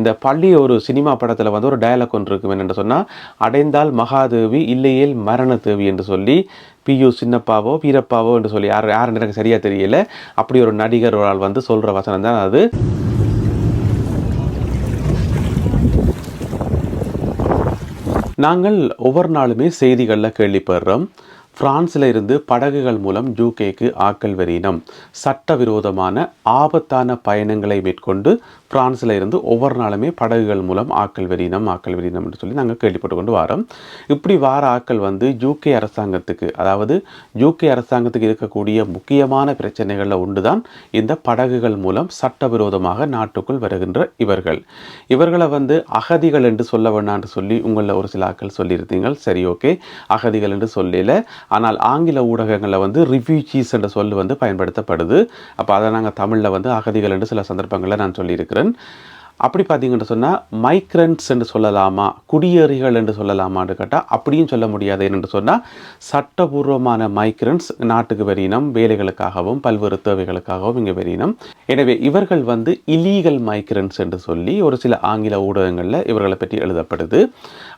இந்த பள்ளி ஒரு சினிமா படத்தில் வந்து ஒரு டயலாக் ஒன்று இருக்கும். என்னென்னு சொன்னால் அடைந்தால் மகாதேவி இல்லையேல் மரணதேவி என்று சொல்லி பியூ சின்னப்பாவோ வீரப்பாவோ என்று சொல்லி யார் யாருன்னு எனக்கு சரியாக தெரியல. அப்படி ஒரு நடிகர் ஒரு ஆள் வந்து சொல்கிற வசனம் தான் அது. நாங்கள் ஒவ்வொரு நாளுமே செய்திகளில் கேள்விப்படுறோம். பிரான்சில் இருந்து படகுகள் மூலம் யூகேக்கு ஆக்கள் வரினம் சட்டவிரோதமான ஆபத்தான பயணங்களை மேற்கொண்டு பிரான்ஸில் இருந்து ஒவ்வொரு நாளுமே படகுகள் மூலம் ஆக்கள் வெறினம் ஆக்கள் வரினம் என்று சொல்லி நாங்கள் கேள்விப்பட்டு கொண்டு வரோம். இப்படி வார ஆக்கள் வந்து யூகே அரசாங்கத்துக்கு அதாவது யூகே அரசாங்கத்துக்கு இருக்கக்கூடிய முக்கியமான பிரச்சனைகளில் ஒன்று தான் இந்த படகுகள் மூலம் சட்டவிரோதமாக நாட்டுக்குள் வருகின்ற இவர்கள். இவர்களை வந்து அகதிகள் என்று சொல்ல வேண்டாம்னு சொல்லி உங்களில் ஒரு சில ஆக்கள் சொல்லியிருந்தீங்க. சரி ஓகே. அகதிகள் என்று சொல்லல ஆனால் ஆங்கில ஊடகங்களில் வந்து ரிஃப்யூஜிஸ் என்ற சொல் வந்து பயன்படுத்தப்படுது. அப்போ அதை நாங்கள் தமிழில் வந்து அகதிகள் என்று சில சந்தர்ப்பங்களில் நான் சொல்லியிருக்கிறேன். அப்படி பார்த்தீங்கன்னு சொன்னால் மைக்ரன்ஸ் என்று சொல்லலாமா குடியேறிகள் என்று சொல்லலாமான்னு கேட்டால் அப்படியும் சொல்ல முடியாது என்று சொன்னால் சட்டபூர்வமான மைக்ரன்ஸ் நாட்டுக்கு வரியினம் வேலைகளுக்காகவும் பல்வேறு தேவைகளுக்காகவும் இங்கே வரியினம் எனவே இவர்கள் வந்து இலீகல் மைக்ரன்ஸ் என்று சொல்லி ஒரு சில ஆங்கில ஊடகங்களில் இவர்களை பற்றி எழுதப்படுது.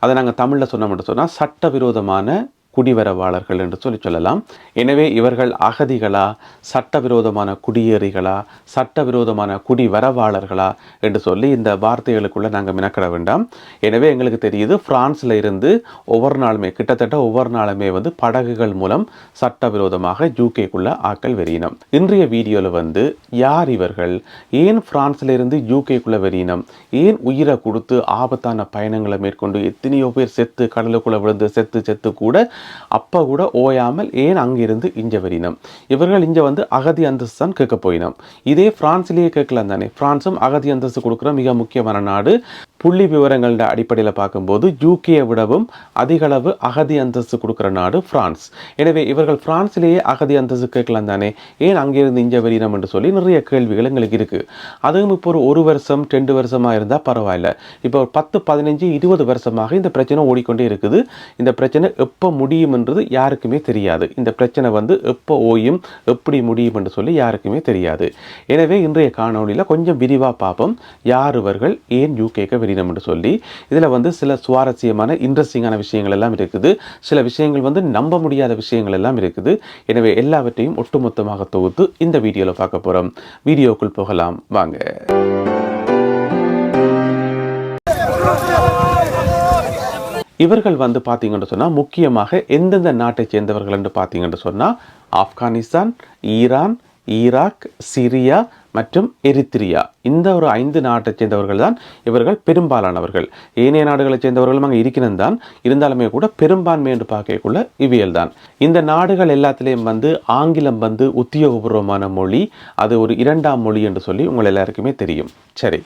அதை நாங்கள் தமிழில் சொன்னோம்னு சொன்னால் சட்டவிரோதமான குடிவரவாளர்கள் என்று சொல்லி சொல்லலாம். எனவே இவர்கள் அகதிகளா சட்டவிரோதமான குடியேறிகளா சட்டவிரோதமான குடிவரவாளர்களா என்று சொல்லி இந்த வார்த்தைகளுக்குள்ள நாங்கள் மினக்கிட வேண்டாம். எனவே எங்களுக்கு தெரியுது ஃப்ரான்ஸில் இருந்து ஒவ்வொரு நாளுமே கிட்டத்தட்ட ஒவ்வொரு நாளுமே வந்து படகுகள் மூலம் சட்டவிரோதமாக யூகேக்குள்ள ஆக்கள் வெறியினம். இன்றைய வீடியோவில் வந்து யார் இவர்கள்? ஏன் பிரான்ஸில் இருந்து யூகேக்குள்ள வெறியினம்? ஏன் உயிரை கொடுத்து ஆபத்தான பயணங்களை மேற்கொண்டு எத்தனையோ பேர் செத்து கடலுக்குள்ளே விழுந்து செத்து செத்து கூட அப்போ கூட ஓயாமல் ஏன் அங்கிருந்து இங்கே வரினம் இவர்கள் இங்கே வந்து அகதி அந்தஸ்து தான் கேட்க போயினோம். இதே பிரான்ஸ்லேயே கேட்கலாம் தானே. ஃப்ரான்ஸும் அகதி அந்தஸ்து கொடுக்குற மிக முக்கியமான நாடு. புள்ளி விவரங்கள அடிப்படையில் பார்க்கும்போது யூகேயை விடவும் அதிகளவு அகதி அந்தஸ்து கொடுக்குற நாடு பிரான்ஸ் எனவே இவர்கள் பிரான்ஸ்லேயே அகதி அந்தஸ்து கேட்கலாம் தானே? ஏன் அங்கேருந்து இஞ்ச வரினம் என்று சொல்லி நிறைய கேள்விகள் எங்களுக்கு இருக்குது அதுவும் இப்போ ஒரு ஒரு வருஷம் ரெண்டு வருஷமாக இருந்தால் பரவாயில்ல. இப்போ ஒரு பத்து பதினஞ்சு இருபது வருஷமாக இந்த பிரச்சனை ஓடிக்கொண்டே இருக்குது. இந்த பிரச்சனை எப்போ முடியும்ன்றது யாருக்குமே தெரியாது. இந்த பிரச்சனை வந்து எப்போ ஓயும் எப்படி முடியும் என்று சொல்லி யாருக்குமே தெரியாது. எனவே இன்றைய காணொளியில் கொஞ்சம் விரிவாக பார்ப்போம். யார் இவர்கள்? ஏன் யூகேக்கு வெளியிடம் என்று சொல்லி இதில் வந்து சில சுவாரஸ்யமான இன்ட்ரெஸ்டிங்கான விஷயங்கள் எல்லாம் இருக்குது. சில விஷயங்கள் வந்து நம்ப முடியாத விஷயங்கள் எல்லாம் இருக்குது. எனவே எல்லாவற்றையும் ஒட்டுமொத்தமாக தொகுத்து இந்த வீடியோவில் பார்க்க போகிறோம் வீடியோக்குள் போகலாம். வாங்க. இவர்கள் வந்து பார்த்தீங்கன்னு சொன்னால் முக்கியமாக எந்தெந்த நாட்டை சேர்ந்தவர்கள் என்று பார்த்தீங்கன்னு சொன்னால் ஆப்கானிஸ்தான் ஈரான் ஈராக் சிரியா மற்றும் எரித்திரியா இந்த ஒரு ஐந்து நாட்டை சேர்ந்தவர்கள் தான் இவர்கள் பெரும்பாலானவர்கள். ஏனைய நாடுகளைச் சேர்ந்தவர்களும் அங்கே இருக்கிறது தான் இருந்தாலுமே கூட பெரும்பான்மை என்று பார்க்கக்குள்ள இவியல் தான் இந்த நாடுகள் எல்லாத்திலையும் வந்து ஆங்கிலம் வந்து உத்தியோகபூர்வமான மொழி அது ஒரு இரண்டாம் மொழி என்று சொல்லி உங்கள் எல்லாருக்குமே தெரியும். சரி.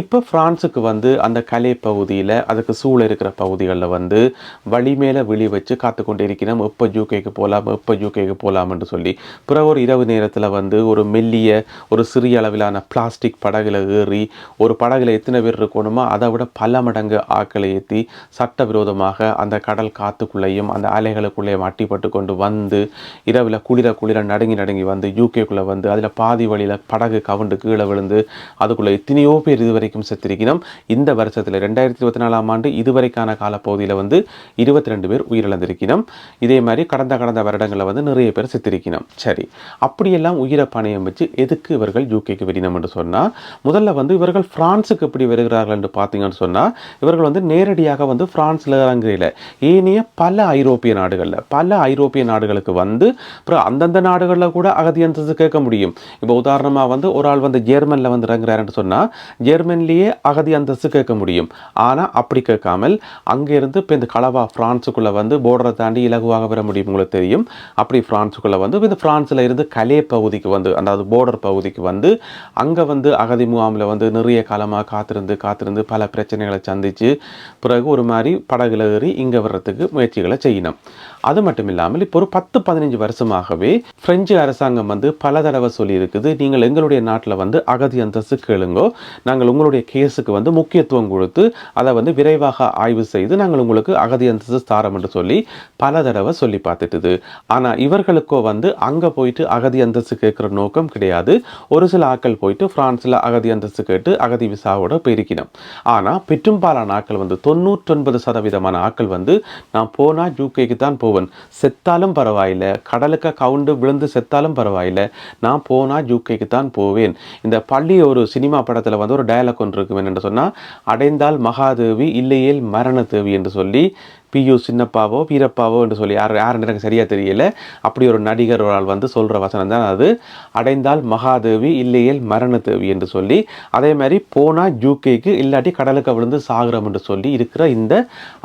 இப்போ பிரான்ஸுக்கு வந்து அந்த கலை பகுதியில் அதுக்கு சூழ இருக்கிற பகுதிகளில் வந்து வழி மேலே விழி வச்சு காத்து கொண்டு இருக்கிறோம் எப்போ யூகேக்கு போகலாம் எப்போ யூகேக்கு போகலாம் என்று சொல்லி பிறகு ஒரு இரவு நேரத்தில் வந்து ஒரு மெல்லிய ஒரு சிறிய அளவிலான பிளாஸ்டிக் படகு படகில் ஏறி ஒரு படகில் எத்தனை பேர் இருக்கணுமோ அதை விட பல மடங்கு ஆக்களை ஏற்றி சட்டவிரோதமாக அந்த கடல் காத்துக்குள்ளேயும் அந்த அலைகளுக்குள்ளேயும் அட்டிப்பட்டு கொண்டு வந்து இரவில் குளிர குளிர நடுங்கி நடுங்கி வந்து யூகேக்குள்ளே வந்து அதில் பாதி வழியில் படகு கவுண்டு கீழே விழுந்து அதுக்குள்ளே எத்தனையோ பேர் இதுவரைக்கும் செத்திருக்கணும். இந்த வருஷத்தில் ரெண்டாயிரத்தி இருபத்தி நாலாம் ஆண்டு இதுவரைக்கான காலப்பகுதியில் வந்து இருபத்தி ரெண்டு பேர் உயிரிழந்திருக்கணும். இதே மாதிரி கடந்த கடந்த வருடங்களில் வந்து நிறைய பேர் செத்திருக்கணும். சரி அப்படியெல்லாம் உயிரை பணையம் வச்சு எதுக்கு இவர்கள் யூகேக்கு வெறினம் என்று சொன்னால் முதல்ல வந்து இவர்கள் ஃப்ரான்ஸுக்கு எப்படி வருகிறார்கள் என்று பார்த்தீங்கன்னு சொன்னால் இவர்கள் வந்து நேரடியாக வந்து ஃப்ரான்ஸில் இறங்குறையில் ஏனைய பல ஐரோப்பிய நாடுகளில் பல ஐரோப்பிய நாடுகளுக்கு வந்து அப்புறம் அந்தந்த நாடுகளில் கூட அகதி கேட்க முடியும். இப்போ உதாரணமாக வந்து ஒரு ஆள் வந்து ஜெர்மனில் வந்து இறங்குறாருன்னு சொன்னால் ஜெர்மன்லேயே அகதி அந்தஸ்து கேட்க முடியும். ஆனால் அப்படி கேட்காமல் அங்கேருந்து இப்போ இந்த களவா ஃப்ரான்ஸுக்குள்ளே வந்து போர்டரை தாண்டி இலகுவாக பெற முடியும் உங்களுக்கு தெரியும். அப்படி பிரான்ஸுக்குள்ளே வந்து இந்த பிரான்ஸில் இருந்து கலே பகுதிக்கு வந்து அதாவது போர்டர் பகுதிக்கு வந்து அங்கே வந்து அகதி முகாமில் வந்து நிறைய காலமாக காத்திருந்து காத்திருந்து பல பிரச்சனைகளை சந்தித்து பிறகு ஒரு மாதிரி படகுல ஏறி இங்கே வர்றதுக்கு முயற்சிகளை செய்யணும். அது மட்டும் இல்லாமல் இப்போ ஒரு பத்து பதினஞ்சு வருஷமாகவே பிரெஞ்சு அரசாங்கம் வந்து பல தடவை சொல்லியிருக்குது நீங்கள் எங்களுடைய நாட்டில் வந்து அகதி அந்தஸ்து கேளுங்கோ நாங்கள் உங்களுடைய கேஸுக்கு வந்து முக்கியத்துவம் கொடுத்து அதை வந்து விரைவாக ஆய்வு செய்து நாங்கள் உங்களுக்கு அகதி அந்தஸ்து தாரம் என்று சொல்லி பல தடவை சொல்லி பார்த்துட்டுது. ஆனால் இவர்களுக்கோ வந்து அங்கே போயிட்டு அகதி அந்தஸ்து கேட்குற நோக்கம் கிடையாது. ஒரு சில ஆட்கள் போயிட்டு பிரான்ஸில் அகதி அந்தஸ்து கேட்டு அகதி விசாவோட போயிருக்கணும் ஆனால் பெற்றும்பாலான ஆட்கள் வந்து தொண்ணூற்றொன்பது சதவீதமான ஆட்கள் வந்து நான் போனால் யூகேக்கு தான் போவேன். செத்தாலும் பரவாயில்ல. கடலுக்கு கவுண்டு விழுந்து செத்தாலும் பரவாயில்ல. நான் போனால் யூகேக்கு தான் போவேன். இந்த பள்ளி ஒரு சினிமா படத்தில் வந்து ஒரு டயலாக் ஒன்று இருக்கும் என்னென்னு சொன்னால் அடைந்தால் மகாதேவி இல்லையேல் மரண தேவி என்று சொல்லி பியு சின்னப்பாவோ வீரப்பாவோ என்று சொல்லி யார் யாருன்னு எனக்கு சரியாக தெரியல. அப்படி ஒரு நடிகர் ஒரு ஆள் வந்து சொல்கிற வசனம் தான் அது. அடைந்தால் மகாதேவி இல்லையேல் மரண தேவி என்று சொல்லி. அதே மாதிரி போனால் ஜூகேக்கு இல்லாட்டி கடலுக்கு விழுந்து சாகுறோம் என்று சொல்லி இருக்கிற இந்த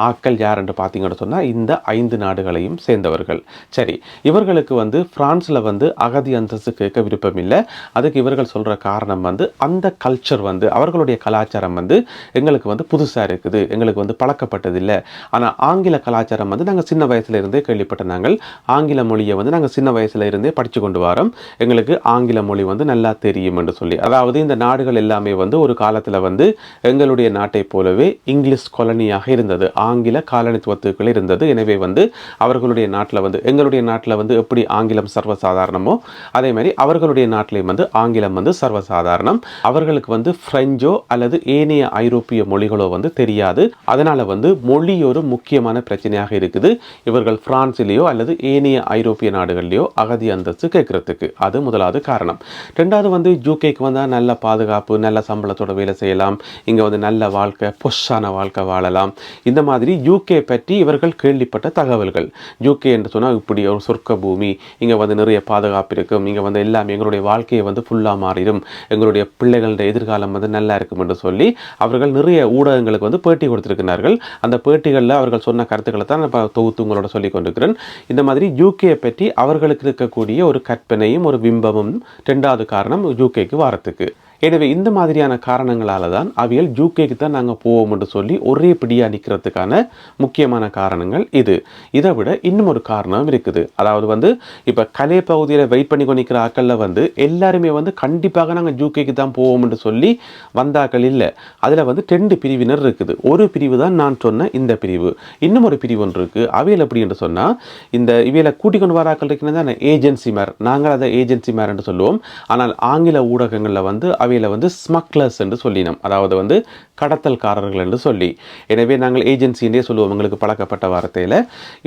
ஆட்கள் யார் என்று பார்த்தீங்கன்னு சொன்னால் இந்த ஐந்து நாடுகளையும் சேர்ந்தவர்கள். சரி இவர்களுக்கு வந்து ஃப்ரான்ஸில் வந்து அகதி அந்தஸ்து கேட்க விருப்பம் இல்லை. அதுக்கு இவர்கள் சொல்கிற காரணம் வந்து அந்த கல்ச்சர் வந்து அவர்களுடைய கலாச்சாரம் வந்து எங்களுக்கு வந்து புதுசாக இருக்குது. எங்களுக்கு வந்து பழக்கப்பட்டதில்லை ஆனால் ஆங்கில கலாச்சாரம் வந்து நாங்கள் சின்ன வயசுல இருந்தே கேள்விப்பட்ட நாங்கள். ஆங்கில மொழியை வந்து நாங்கள் சின்ன வயசுல இருந்தே படித்து கொண்டு வரோம். எங்களுக்கு ஆங்கில மொழி வந்து நல்லா தெரியும் என்று சொல்லி. அதாவது இந்த நாடுகள் எல்லாமே வந்து ஒரு காலத்தில் வந்து எங்களுடைய நாட்டை போலவே இங்கிலீஷ் கொலனியாக இருந்தது. ஆங்கில காலனித்துவத்துக்குள் இருந்தது. எனவே வந்து அவர்களுடைய நாட்டில் வந்து எங்களுடைய நாட்டில் வந்து எப்படி ஆங்கிலம் சர்வசாதாரணமோ அதே மாதிரி அவர்களுடைய நாட்டிலையும் வந்து ஆங்கிலம் வந்து சர்வசாதாரணம். அவர்களுக்கு வந்து பிரெஞ்சோ அல்லது ஏனைய ஐரோப்பிய மொழிகளோ வந்து தெரியாது. அதனால் வந்து மொழி ஒரு முக்கியமான பிரச்சனையாக இருக்குது. இவர்கள் பிரான்சிலேயோ அல்லது ஏனைய ஐரோப்பிய நாடுகள்லேயோ அகதி அந்தஸ்து கேட்கறதுக்கு. அது முதலாவது காரணம். ரெண்டாவது வந்து யூகேக்கு வந்தால் நல்ல பாதுகாப்பு நல்ல சம்பளத்தோட வேலை செய்யலாம். இங்கே வந்து நல்ல வாழ்க்கை பொஷான வாழ்க்கை வாழலாம். இந்த மாதிரி யூகே பற்றி இவர்கள் கேள்விப்பட்ட தகவல்கள். யூகே என்று சொன்னால் இப்படி ஒரு சொர்க்க பூமி இங்கே வந்து நிறைய பாதுகாப்பு இருக்கும். இங்கே வந்து எல்லாமே எங்களுடைய வாழ்க்கையை வந்து ஃபுல்லாக மாறிடும். எங்களுடைய பிள்ளைகளுடைய எதிர்காலம் வந்து நல்லா இருக்கும் என்று சொல்லி அவர்கள் நிறைய ஊடகங்களுக்கு வந்து பேட்டி கொடுத்துருக்கிறார்கள். அந்த பேட்டிகளில் அவர்கள் சொன்ன கருத்துக்களை தான் நான் தொகுத்து உங்களோட சொல்லி கொண்டிருக்கிறேன். இந்த மாதிரி யூகேயை பற்றி அவர்களுக்கு இருக்கக்கூடிய ஒரு கற்பனையும் ஒரு பிம்பமும் ரெண்டாவது காரணம் யூகேக்கு வாரத்துக்கு. எனவே இந்த மாதிரியான காரணங்களால தான் அவியல் ஜூகேக்கு தான் நாங்கள் போவோம் என்று சொல்லி ஒரே பிடியாக நிற்கிறதுக்கான முக்கியமான காரணங்கள் இது. இதை விட இன்னும் ஒரு காரணம் இருக்குது. அதாவது வந்து இப்போ கலை பகுதியில் வெயிட் பண்ணி கொண்டிருக்கிற ஆக்களில் வந்து எல்லாருமே வந்து கண்டிப்பாக நாங்கள் ஜூகேக்கு தான் போவோம் என்று சொல்லி வந்தாக்கள் இல்லை. அதில் வந்து ரெண்டு பிரிவினர் இருக்குது. ஒரு பிரிவு தான் நான் சொன்ன இந்த பிரிவு. இன்னும் ஒரு பிரிவு ஒன்று இருக்குது அவியல் எப்படி என்று சொன்னால் இந்த இவையில் கூட்டிக் கொண்டு வராக்கள் இருக்கிறது தான் ஏஜென்சி மேர் நாங்கள் அதை ஏஜென்சி மேர் என்று சொல்லுவோம். ஆனால் ஆங்கில ஊடகங்களில் வந்து தமிழில் வந்து ஸ்மக்லர்ஸ் என்று சொல்லினோம். அதாவது வந்து கடத்தல்காரர்கள் என்று சொல்லி. எனவே நாங்கள் ஏஜென்சின்னே சொல்லுவோம். எங்களுக்கு பழக்கப்பட்ட வார்த்தையில்.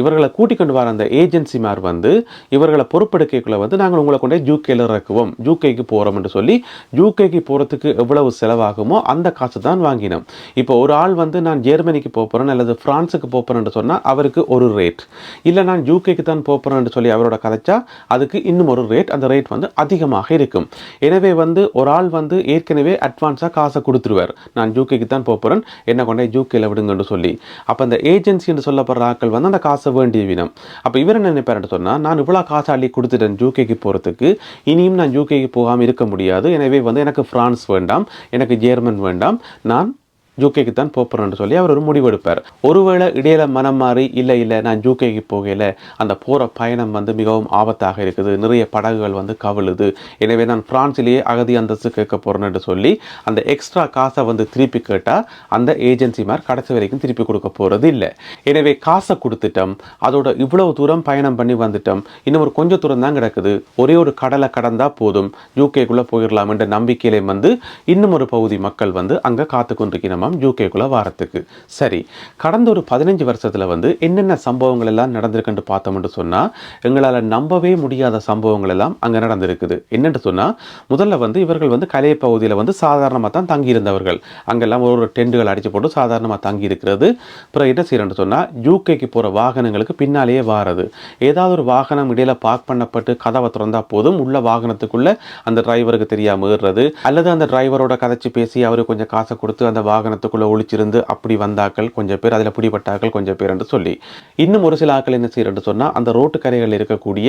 இவர்களை கூட்டிக் கொண்டு வர அந்த ஏஜென்சிமார் வந்து இவர்களை பொறுப்பெடுக்கைக்குள்ளே வந்து நாங்கள் உங்களை கொண்டே ஜூகேல இறக்குவோம். ஜூகேக்கு போகிறோம் என்று சொல்லி ஜூகேக்கு போகிறதுக்கு எவ்வளவு செலவாகுமோ அந்த காசு தான் வாங்கினோம். இப்போ ஒரு ஆள் வந்து நான் ஜெர்மனிக்கு போகிறேன் அல்லது ஃப்ரான்ஸுக்கு போகிறேன்னு சொன்னால் அவருக்கு ஒரு ரேட் இல்லை நான் யூகேக்கு தான் போகிறேன்னு சொல்லி அவரோட கதைச்சா அதுக்கு இன்னும் ஒரு ரேட் அந்த ரேட் வந்து அதிகமாக இருக்கும். எனவே வந்து ஒரு ஆள் வந்து வந்து ஏற்கனவே அட்வான்ஸாக காசை கொடுத்துருவார். நான் ஜூகேக்கு தான் போகிறேன் என்ன கொண்டே ஜூகேல விடுங்கன்னு சொல்லி. அப்போ அந்த ஏஜென்சி என்று சொல்லப்படுற ஆட்கள் வந்து அந்த காசை வேண்டிய வினம் அப்போ இவர் என்ன நினைப்பார்னு சொன்னால் நான் இவ்வளோ காசை அள்ளி கொடுத்துட்டேன் ஜூகேக்கு போகிறதுக்கு இனியும் நான் ஜூகேக்கு போகாமல் இருக்க முடியாது. எனவே வந்து எனக்கு ஃப்ரான்ஸ் வேண்டாம். எனக்கு ஜெர்மன் வேண்டாம். நான் ஜூகேக்கு தான் போகிறேன்னு சொல்லி அவர் ஒரு முடிவெடுப்பார் ஒருவேளை இடையில மனம் மாறி இல்லை இல்லை நான் ஜூகேக்கு போகல. அந்த போகிற பயணம் வந்து மிகவும் ஆபத்தாக இருக்குது. நிறைய படகுகள் வந்து கவிழுது. எனவே நான் பிரான்சிலேயே அகதி அந்தஸ்து கேட்க போகிறேன்னு சொல்லி அந்த எக்ஸ்ட்ரா காசை வந்து திருப்பி கேட்டால் அந்த ஏஜென்சிமார் கடைசி வரைக்கும் திருப்பி கொடுக்க போகிறது இல்லை. எனவே காசை கொடுத்துட்டோம். அதோட இவ்வளவு தூரம் பயணம் பண்ணி வந்துட்டோம். இன்னும் ஒரு கொஞ்சம் தூரம் தான் கிடக்குது. ஒரே ஒரு கடலை கடந்தா போதும். யூகேக்குள்ளே போயிடலாம் என்ற நம்பிக்கையிலே வந்து இன்னும் ஒரு பகுதி மக்கள் வந்து அங்கே காத்து கொண்டிருக்கிறோமாம் யூகேக்குள்ளே வாரத்துக்கு. சரி கடந்த ஒரு பதினஞ்சு வருஷத்தில் வந்து என்னென்ன சம்பவங்கள் எல்லாம் நடந்திருக்குன்னு பார்த்தோம்னு சொன்னால் எங்களால் நம்பவே முடியாத சம்பவங்கள் எல்லாம் அங்கே நடந்திருக்குது. என்னென்னு சொன்னால் முதல்ல வந்து இவர்கள் வந்து கலை பகுதியில் வந்து சாதாரணமாக தான் தங்கியிருந்தவர்கள். அங்கெல்லாம் ஒரு ஒரு டெண்டுகள் அடித்து போட்டு சாதாரணமாக தங்கி இருக்கிறது அப்புறம் என்ன செய்யறேன்னு சொன்னால் யூகேக்கு போகிற வாகனங்களுக்கு பின்னாலேயே வாரது. ஏதாவது ஒரு வாகனம் இடையில் பார்க் பண்ணப்பட்டு கதவை திறந்தா போதும் உள்ள வாகனத்துக்குள்ளே அந்த டிரைவருக்கு தெரியாமல் ஏறுறது. அல்லது அந்த டிரைவரோட கதைச்சு பேசி அவருக்கு கொஞ்சம் காசை கொடுத்து அந்த மரத்துக்குள்ளே ஒழிச்சிருந்து அப்படி வந்தாக்கள் கொஞ்சம் பேர் அதில் பிடிபட்டாக்கள் கொஞ்சம் பேர் என்று சொல்லி. இன்னும் ஒரு சில ஆட்கள் என்ன செய்யறன்னு சொன்னால் அந்த ரோட்டு கரைகளில் இருக்கக்கூடிய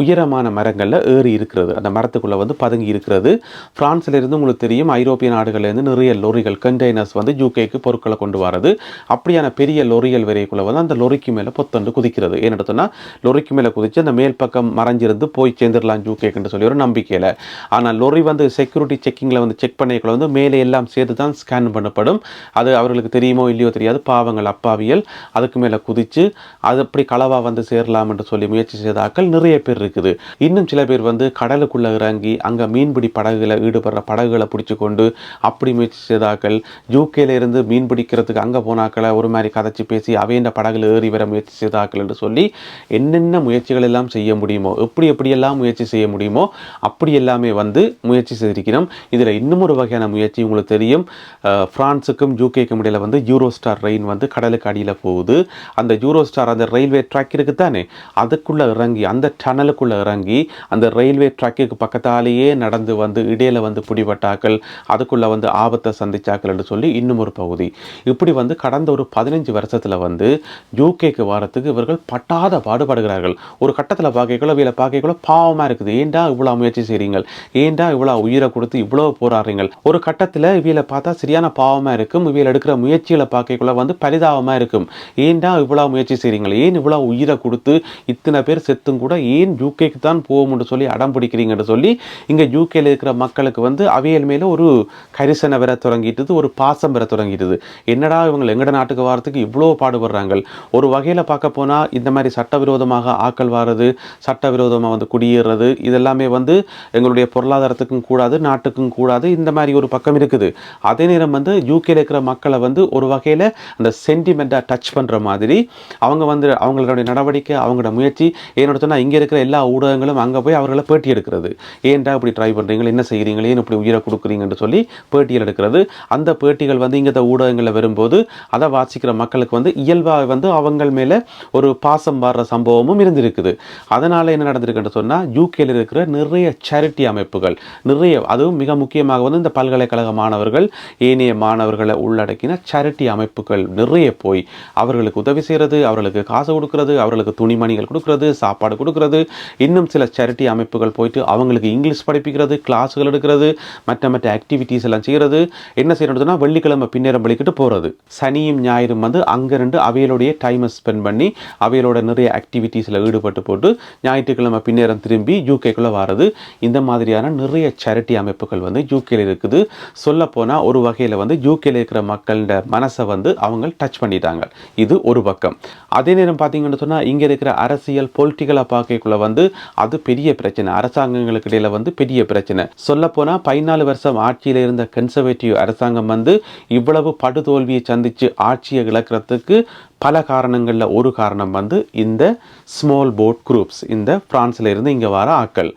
உயரமான மரங்களில் ஏறி இருக்கிறது. அந்த மரத்துக்குள்ளே வந்து பதுங்கி இருக்கிறது. பிரான்ஸ்ல இருந்து உங்களுக்கு தெரியும் ஐரோப்பிய நாடுகள்லேருந்து நிறைய லொரிகள் கண்டெய்னர்ஸ் வந்து யூகேக்கு பொருட்களை கொண்டு வரது அப்படியான பெரிய லொரிகள் வரைக்குள்ளே வந்து அந்த லொரிக்கு மேலே பொத்தண்டு குதிக்கிறது. ஏன்னு சொன்னால் லொரிக்கு மேலே குதித்து அந்த மேல் பக்கம் மறைஞ்சிருந்து போய் சேர்ந்துடலாம் யூகேக்குன்னு சொல்லி ஒரு நம்பிக்கையில். ஆனால் லொரி வந்து செக்யூரிட்டி செக்கிங்கில் வந்து செக் பண்ணிக்குள்ள வந்து மேலே எல்லாம் சேர்த்து தான் ஸ்கேன் பண்ணப்படும். அது அவர்களுக்கு தெரியுமோ இல்லையோ தெரியாது. பாவங்கள் அப்பாவியல். அதுக்கு மேலே குதித்து அது அப்படி களவாக வந்து சேரலாம் என்று சொல்லி முயற்சி செய்தாக்கள் நிறைய பேர் இருக்குது. இன்னும் சில பேர் வந்து கடலுக்குள்ளே இறங்கி அங்கே மீன்பிடி படகுகளை ஈடுபடுற படகுகளை பிடிச்சி கொண்டு அப்படி முயற்சி செய்தாக்கள் யூகேல இருந்து மீன் பிடிக்கிறதுக்கு அங்கே போனாக்களை ஒரு மாதிரி கதைச்சி பேசி அவையின் படகுல ஏறி வர முயற்சி செய்தாக்கள் என்று சொல்லி என்னென்ன முயற்சிகள் எல்லாம் செய்ய முடியுமோ எப்படி எப்படியெல்லாம் முயற்சி செய்ய முடியுமோ அப்படி எல்லாமே வந்து முயற்சி செய்திருக்கிறோம். இதில் இன்னும் ஒரு வகையான முயற்சி உங்களுக்கு தெரியும். ஃப்ரான்ஸ் பிரான்ஸுக்கும் யூகேக்கும் இடையில் வந்து யூரோ ஸ்டார் ரெயின் வந்து கடலுக்கு அடியில் போகுது. அந்த யூரோ ஸ்டார் அந்த ரயில்வே ட்ராக் இருக்குது தானே? அதுக்குள்ளே இறங்கி அந்த டனலுக்குள்ளே இறங்கி அந்த ரயில்வே ட்ராக்குக்கு பக்கத்தாலேயே நடந்து வந்து இடையில வந்து பிடிபட்டாக்கள் அதுக்குள்ளே வந்து ஆபத்தை சந்திச்சாக்கள் என்று சொல்லி இன்னும் ஒரு பகுதி. இப்படி வந்து கடந்த ஒரு பதினஞ்சு வருஷத்தில் வந்து யூகேக்கு வாரத்துக்கு இவர்கள் பட்டாத பாடுபடுகிறார்கள். ஒரு கட்டத்தில் பார்க்கக்குள்ள வீல பார்க்கக்குள்ள பாவமாக இருக்குது. ஏன்டா இவ்வளோ முயற்சி செய்கிறீங்க ஏன்டா இவ்வளோ உயிரை கொடுத்து இவ்வளோ போராடுறீங்க ஒரு கட்டத்தில் வீல பார்த்தா சரியான பாவமாக இருக்கும். இவியல் எடுக்கிற முயற்சிகளை பார்க்கக்குள்ள வந்து பரிதாபமாக இருக்கும். ஏன்டா இவ்வளோ முயற்சி செய்கிறீங்களே ஏன் இவ்வளோ உயிரை கொடுத்து இத்தனை பேர் செத்தும் கூட ஏன் யூகேக்கு தான் போகும்னு சொல்லி அடம் பிடிக்கிறீங்கன்னு சொல்லி இங்கே யூகேல இருக்கிற மக்களுக்கு வந்து அவியல் மேலே ஒரு கரிசனை வர தொடங்கிட்டது ஒரு பாசம் வர தொடங்கிட்டது. என்னடா இவங்க எங்கட நாட்டுக்கு வரத்துக்கு இவ்வளோ பாடுபடுறாங்க ஒரு வகையில் பார்க்க போனால் இந்த மாதிரி சட்டவிரோதமாக ஆக்கள் வாரது சட்டவிரோதமாக வந்து குடியேறது இதெல்லாமே வந்து எங்களுடைய பொருளாதாரத்துக்கும் கூடாது நாட்டுக்கும் கூடாது இந்த மாதிரி ஒரு பக்கம் இருக்குது. அதே நேரம் வந்து யூகே யூகேல இருக்கிற மக்களை வந்து ஒரு வகையில் அந்த சென்டிமெண்ட்டாக டச் பண்ணுற மாதிரி அவங்க வந்து அவங்களுடைய நடவடிக்கை அவங்களோட முயற்சி ஏன்னு சொன்னால் இங்கே இருக்கிற எல்லா ஊடகங்களும் அங்கே போய் அவர்களை பேட்டி எடுக்கிறது. ஏன்டா இப்படி ட்ரை பண்ணுறீங்க என்ன செய்கிறீங்க ஏன் இப்படி உயிரை கொடுக்குறீங்கன்னு சொல்லி பேட்டியில் எடுக்கிறது. அந்த பேட்டிகள் வந்து இங்கே ஊடகங்களில் வரும்போது அதை வாசிக்கிற மக்களுக்கு வந்து இயல்பாக வந்து அவங்கள் மேலே ஒரு பாசம் வர்ற சம்பவமும் இருந்திருக்குது. அதனால் என்ன நடந்திருக்குன்னு சொன்னால் யூகேல இருக்கிற நிறைய சேரிட்டி அமைப்புகள் நிறைய அதுவும் மிக முக்கியமாக வந்து இந்த பல்கலைக்கழக மாணவர்கள் ஏனைய மாணவர்கள் உள்ளடக்கின சேரிட்டி அமைப்புகள் நிறைய போய் அவர்களுக்கு உதவி செய்கிறது அவர்களுக்கு காசு கொடுக்கறது அவர்களுக்கு துணிமணிகள் கொடுக்கறது சாப்பாடு கொடுக்கறது. இன்னும் சில சேரிட்டி அமைப்புகள் போயிட்டு அவங்களுக்கு இங்கிலீஷ் படிப்பிக்கிறது கிளாஸுகள் எடுக்கிறது மற்ற மற்ற ஆக்டிவிட்டீஸ் எல்லாம் செய்கிறது என்ன செய்யணும்னா வெள்ளிக்கிழமை பின்னேரம் வலிக்கிட்டு போகிறது சனியும் ஞாயிறும் வந்து அங்கே ரெண்டு அவைகளுடைய டைமை ஸ்பெண்ட் பண்ணி அவைகளோட நிறைய ஆக்டிவிட்டீஸில் ஈடுபட்டு போட்டு ஞாயிற்றுக்கிழமை பின்னேரம் திரும்பி யூகேக்குள்ளே வர்றது இந்த மாதிரியான நிறைய சேரிட்டி அமைப்புகள் வந்து யூகேல இருக்குது. சொல்லப்போனால் ஒரு வகையில் வந்து யூகேல இருக்கிற மக்களோட மனசை வந்து அவங்க டச் பண்ணிட்டாங்க. இது ஒரு பக்கம். அதே நேரம் பார்த்தீங்கன்னு சொன்னால் இங்கே இருக்கிற அரசியல் பொலிட்டிக்கலாக பார்க்கக்குள்ள வந்து அது பெரிய பிரச்சனை. அரசாங்கங்களுக்கு இடையில வந்து பெரிய பிரச்சனை. சொல்லப்போனால் பதினாலு வருஷம் ஆட்சியில் இருந்த கன்சர்வேட்டிவ் அரசாங்கம் வந்து இவ்வளவு படுதோல்வியை சந்தித்து ஆட்சியை இழக்கிறதுக்கு பல காரணங்களில் ஒரு காரணம் வந்து இந்த ஸ்மால் போட் குரூப்ஸ் இந்த பிரான்ஸ்ல இருந்து இங்கே வர ஆக்கள்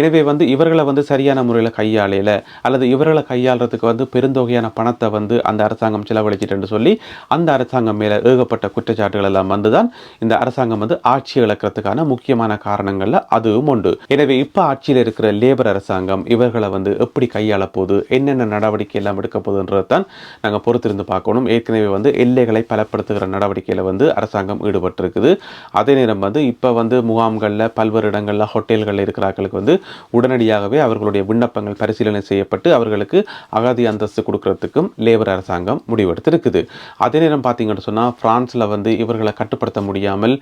எனவே வந்து இவர்களை வந்து சரியான முறையில் கையாளையில அல்லது இவர்களை கையாளுறதுக்கு வந்து பெருந்தொகையான பணத்தை வந்து அந்த அரசாங்கம் செலவழிச்சிட்டுன்னு சொல்லி அந்த அரசாங்கம் மேலே ஏகப்பட்ட குற்றச்சாட்டுகள் எல்லாம் வந்து தான் இந்த அரசாங்கம் வந்து ஆட்சி இழக்கிறதுக்கான முக்கியமான காரணங்களில் அதுவும் உண்டு. எனவே இப்போ ஆட்சியில் இருக்கிற லேபர் அரசாங்கம் இவர்களை வந்து எப்படி கையாள போகுது என்னென்ன நடவடிக்கை எல்லாம் எடுக்க போகுதுன்றது தான் நாங்கள் பொறுத்திருந்து பார்க்கணும். ஏற்கனவே வந்து எல்லைகளை பலப்படுத்துகிற நடவடிக்கை நடவடிக்கையில் வந்து அரசாங்கம் ஈடுபட்டிருக்குது. அதே நேரம் வந்து இப்போ வந்து முகாம்களில் பல்வேறு இடங்களில் ஹோட்டல்களில் இருக்கிறார்களுக்கு வந்து உடனடியாகவே அவர்களுடைய விண்ணப்பங்கள் பரிசீலனை செய்யப்பட்டு அவர்களுக்கு அகதி அந்தஸ்து கொடுக்கறதுக்கும் லேபர் அரசாங்கம் முடிவெடுத்திருக்குது. அதே நேரம் பார்த்தீங்கன்னு சொன்னால் ஃப்ரான்ஸில் வந்து இவர்களை கட்டுப்படுத்த முடியாமல்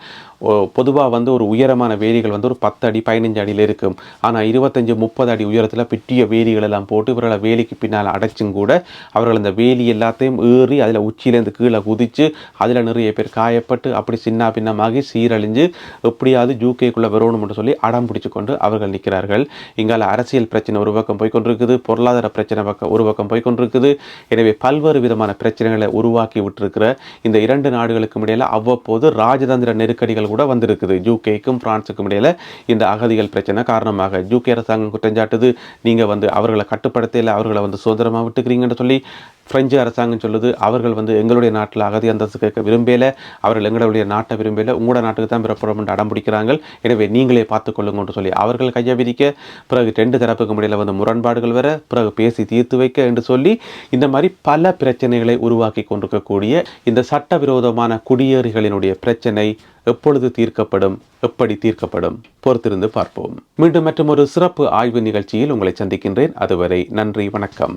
பொதுவாக வந்து ஒரு உயரமான வேலிகள் வந்து ஒரு பத்து அடி பதினஞ்சு அடியில் இருக்கும். ஆனால் இருபத்தஞ்சு முப்பது அடி உயரத்தில் பெட்டிய வேலிகள் எல்லாம் போட்டு இவர்களை வேலிக்கு பின்னால் அடைச்சும் கூட அவர்கள் அந்த வேலி எல்லாத்தையும் ஏறி அதில் உச்சியிலேருந்து கீழே குதித்து அதில் நிறைய பேர் காயப்பட்டு அப்படி சின்ன பின்னமாகி சீரழிஞ்சு எப்படியாவது ஜூகேக்குள்ளே வரணும்னு சொல்லி அடம் பிடிச்சு கொண்டு அவர்கள் நிற்கிறார்கள். இங்கால அரசியல் பிரச்சனை ஒரு பக்கம் போய்கொண்டிருக்குது பொருளாதார பிரச்சனை பக்கம் ஒரு பக்கம் போய்கொண்டிருக்குது எனவே பல்வேறு விதமான பிரச்சனைகளை உருவாக்கி விட்டிருக்கிற இந்த இரண்டு நாடுகளுக்கும் இடையில அவ்வப்போது ராஜதந்திர நெருக்கடிகள் கூட வந்திருக்குது. யூகேக்கும் பிரான்ஸுக்கும் இடையில இந்த அகதிகள் பிரச்சனை காரணமாக. யூகே அரசாங்கம் குற்றஞ்சாட்டுது நீங்கள் வந்து அவர்களை கட்டுப்படுத்தல அவர்களை வந்து சுதந்திரமாக விட்டுக்கிறீங்கன்னு சொல்லி பிரெஞ்சு அரசாங்கம் சொல்லுது. அவர்கள் வந்து எங்களுடைய நாட்டில் அகதி அந்தஸ்து கேட்க விரும்பல. அவர்கள் எங்களுடைய நாட்டை விரும்பல உங்களோட நாட்டுக்கு தான் பிறப்புறம் என்று அடம் பிடிக்கிறாங்க எனவே நீங்களே பார்த்துக்கொள்ளுங்கன்னு சொல்லி அவர்கள் கையை விதிக்க பிறகு ரெண்டு தரப்புக்கு முடியல வந்து முரண்பாடுகள் வர பிறகு பேசி தீர்த்து வைக்க என்று சொல்லி இந்த மாதிரி பல பிரச்சனைகளை உருவாக்கி கொண்டிருக்கக்கூடிய இந்த சட்டவிரோதமான குடியேறிகளினுடைய பிரச்சனை எப்பொழுது தீர்க்கப்படும் எப்படி தீர்க்கப்படும்? பொறுத்திருந்து பார்ப்போம். மீண்டும் மற்றும் ஒரு சிறப்பு ஆய்வு நிகழ்ச்சியில் உங்களை சந்திக்கின்றேன். அதுவரை நன்றி வணக்கம்.